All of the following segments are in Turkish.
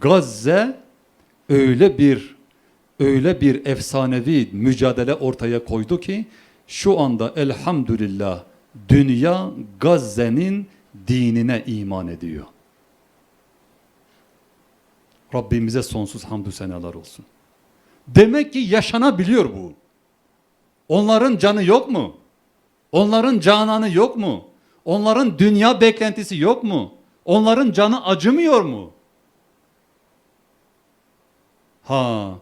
Gazze öyle bir öyle bir efsanevi mücadele ortaya koydu ki şu anda elhamdülillah dünya Gazze'nin dinine iman ediyor. Rabbimize sonsuz hamdü senalar olsun. Demek ki yaşanabiliyor bu. Onların canı yok mu? Onların cananı yok mu? Onların dünya beklentisi yok mu? Onların canı acımıyor mu? Ha,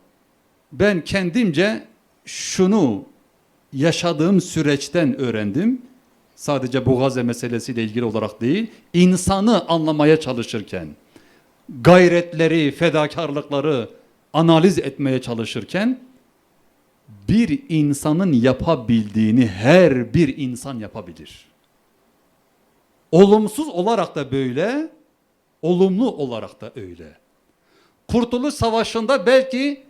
ben kendimce şunu yaşadığım süreçten öğrendim. Sadece bu Gazze meselesiyle ilgili olarak değil, insanı anlamaya çalışırken, gayretleri, fedakarlıkları analiz etmeye çalışırken, bir insanın yapabildiğini her bir insan yapabilir. Olumsuz olarak da böyle, olumlu olarak da öyle. Kurtuluş Savaşı'nda belki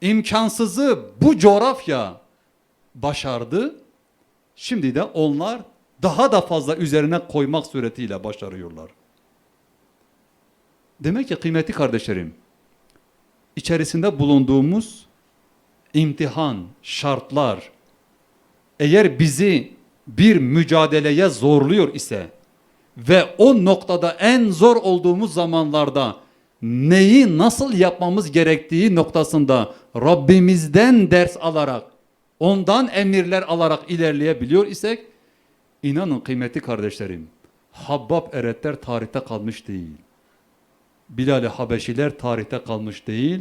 imkansızı bu coğrafya başardı. Şimdi de onlar daha da fazla üzerine koymak suretiyle başarıyorlar. Demek ki kıymetli kardeşlerim, içerisinde bulunduğumuz imtihan, şartlar eğer bizi bir mücadeleye zorluyor ise ve o noktada en zor olduğumuz zamanlarda neyi nasıl yapmamız gerektiği noktasında Rabbimizden ders alarak, ondan emirler alarak ilerleyebiliyor isek, inanın kıymetli kardeşlerim, Habbab Eretler tarihte kalmış değil. Bilal-i Habeşiler tarihte kalmış değil.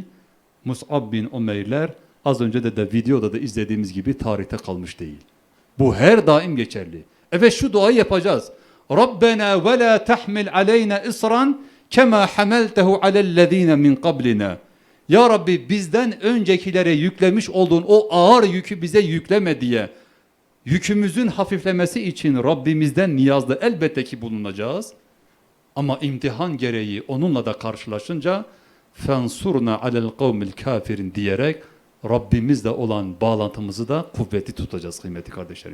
Mus'ab bin Umeyrler az önce de, de videoda da izlediğimiz gibi tarihte kalmış değil. Bu her daim geçerli. Evet şu duayı yapacağız. Rabbena ve la tahmil aleyna isran kema hamaltehu alellezine min qablina. Ya Rabbi bizden öncekilere yüklemiş olduğun o ağır yükü bize yükleme diye yükümüzün hafiflemesi için Rabbimizden niyazda elbette ki bulunacağız. Ama imtihan gereği onunla da karşılaşınca fensurna alel kavmil kafirin diyerek Rabbimizle olan bağlantımızı da kuvvetli tutacağız kıymetli kardeşlerim.